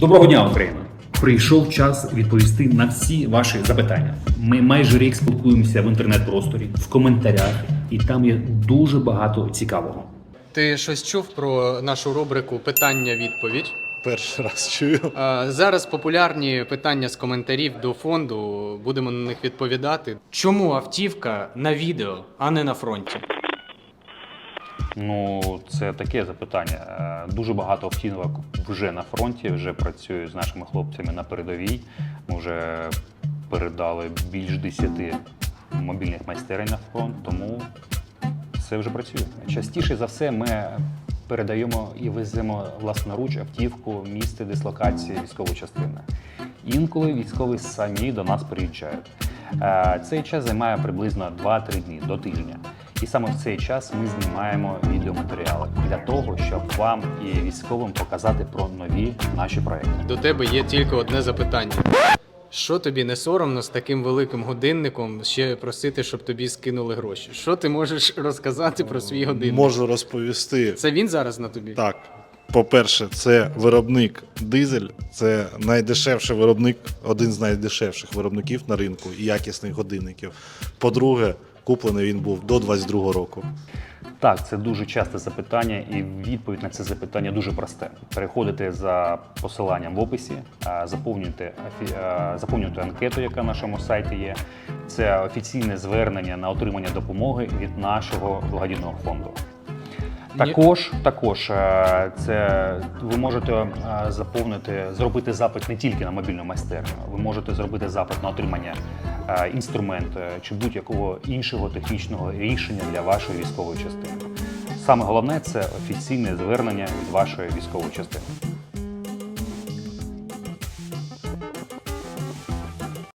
Доброго дня, Україна! Прийшов час відповісти на всі ваші запитання. Ми майже рік спілкуємося в інтернет-просторі, в коментарях, і там є дуже багато цікавого. Ти щось чув про нашу рубрику Питання-відповідь? Перший раз чую. А, Зараз популярні питання з коментарів до фонду. Будемо на них відповідати. Чому автівка на відео, а не на фронті? Ну, це таке запитання. Е, Дуже багато автівок вже на фронті, вже працюють з нашими хлопцями на передовій. Ми вже передали більш 10 мобільних майстерень на фронт, тому все вже працює. Частіше за все ми передаємо і веземо власноруч автівку, місце дислокації військової частини. Інколи військові самі до нас приїжджають. Е, Цей час займає приблизно 2-3 дні до тижня. І саме в цей час ми знімаємо відеоматеріали для того, щоб вам і військовим показати про нові наші проекти. До тебе є тільки одне запитання. Що тобі не соромно з таким великим годинником ще просити, щоб тобі скинули гроші? Що ти можеш розказати про свій годинник? Можу розповісти. Це він зараз на тобі? Так. По-перше, це виробник дизель, це найдешевший виробник, один з найдешевших виробників на ринку і якісних годинників. По-друге, куплений він був до 22 року. Так, це дуже часте запитання, і відповідь на це запитання дуже просте. Переходите за посиланням в описі, заповнюйте заповнюйте анкету, яка на нашому сайті є. Це офіційне звернення на отримання допомоги від нашого благодійного фонду. Також, також е, це ви можете е, заповнити, зробити запит не тільки на мобільну майстерню. Ви можете зробити запит на отримання е, інструменту чи будь-якого іншого технічного рішення для вашої військової частини. Саме головне це офіційне звернення від вашої військової частини.